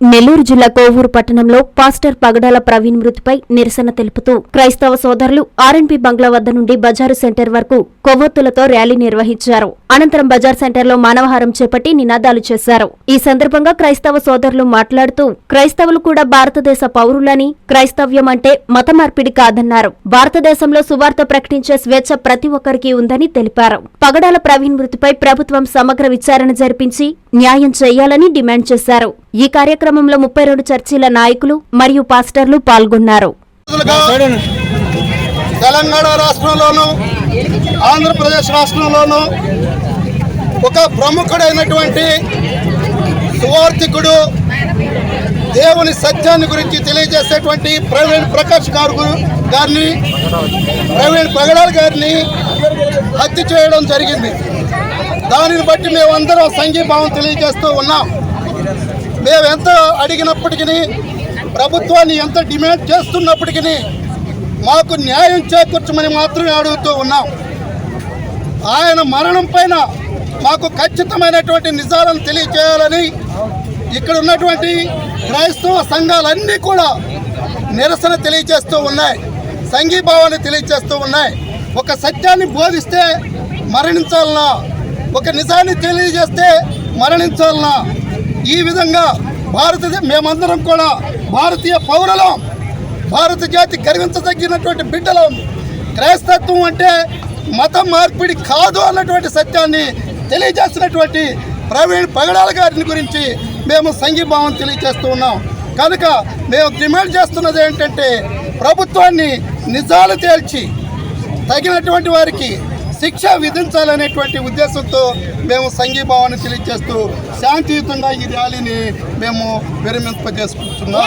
నెల్లూరు జిల్లా కోవూరు పట్టణంలో పాస్టర్ పగడాల ప్రవీణ్ మృతిపై నిరసన తెలుపుతూ క్రైస్తవ సోదరులు ఆర్ఎన్పి బంగ్లా వద్ద నుండి బజారు సెంటర్ వరకు కొవ్వొత్తులతో ర్యాలీ నిర్వహించారు. అనంతరం బజార్ సెంటర్లో మానవహారం చేపట్టి నినాదాలు చేశారు. ఈ సందర్భంగా క్రైస్తవ సోదరులు మాట్లాడుతూ క్రైస్తవులు కూడా భారతదేశ పౌరులని క్రైస్తవ్యం అంటే మత మార్పిడి కాదన్నారు. భారతదేశంలో సువార్త ప్రకటించే స్వేచ్ఛ ప్రతి ఒక్కరికి ఉందని తెలిపారు. పగడాల ప్రవీణ్ మృతిపై ప్రభుత్వం సమగ్ర విచారణ జరిపించి న్యాయం చేయాలని డిమాండ్ చేశారు. ఈ కార్యక్రమంలో ముప్పై రెండు చర్చీల నాయకులు మరియు పాస్టర్లు పాల్గొన్నారు. తెలంగాణ రాష్ట్రంలోను ఆంధ్రప్రదేశ్ రాష్ట్రంలోను ఒక ప్రముఖుడైనటువంటి సువార్థికుడు దేవుని సత్యాన్ని గురించి తెలియజేసేటువంటి ప్రవీణ్ ప్రకాష్ గారు గారిని ప్రవీణ్ పగడాల్ గారిని హత్య చేయడం జరిగింది. దానిని బట్టి మేమందరం సంఘీభావం తెలియజేస్తూ ఉన్నాం. మేము ఎంత అడిగినప్పటికీ ప్రభుత్వాన్ని ఎంత డిమాండ్ చేస్తున్నప్పటికీ మాకు న్యాయం చేకూర్చమని మాత్రమే అడుగుతూ ఉన్నాం. ఆయన మరణం పైన మాకు ఖచ్చితమైనటువంటి నిజాలను తెలియజేయాలని ఇక్కడ ఉన్నటువంటి క్రైస్తవ సంఘాలన్నీ కూడా నిరసన తెలియజేస్తూ ఉన్నాయి. సంఘీభావాన్ని తెలియజేస్తూ ఉన్నాయి. ఒక సత్యాన్ని బోధిస్తే మరణించాలన్నా ఒక నిజాన్ని తెలియజేస్తే మరణించాలన్నా ఈ విధంగా భారత మేమందరం కూడా భారతీయ పౌరులం. భారత జాతి గర్వించదగినటువంటి బిడ్డలం. క్రైస్తత్వం అంటే మత మార్పిడి కాదు అన్నటువంటి సత్యాన్ని తెలియజేస్తున్నటువంటి ప్రవీణ్ పగడాల గారిని గురించి మేము సంఘీభావం తెలియజేస్తూ ఉన్నాం. కనుక మేము డిమాండ్ చేస్తున్నది ఏంటంటే ప్రభుత్వాన్ని నిజాలు తేల్చి తగినటువంటి వారికి శిక్ష విధించాలనేటువంటి ఉద్దేశంతో మేము సంఘీభావాన్ని తెలియజేస్తూ శాంతియుతంగా ఈ ర్యాలీని మేము విరమింపజేసుకుంటున్నాం.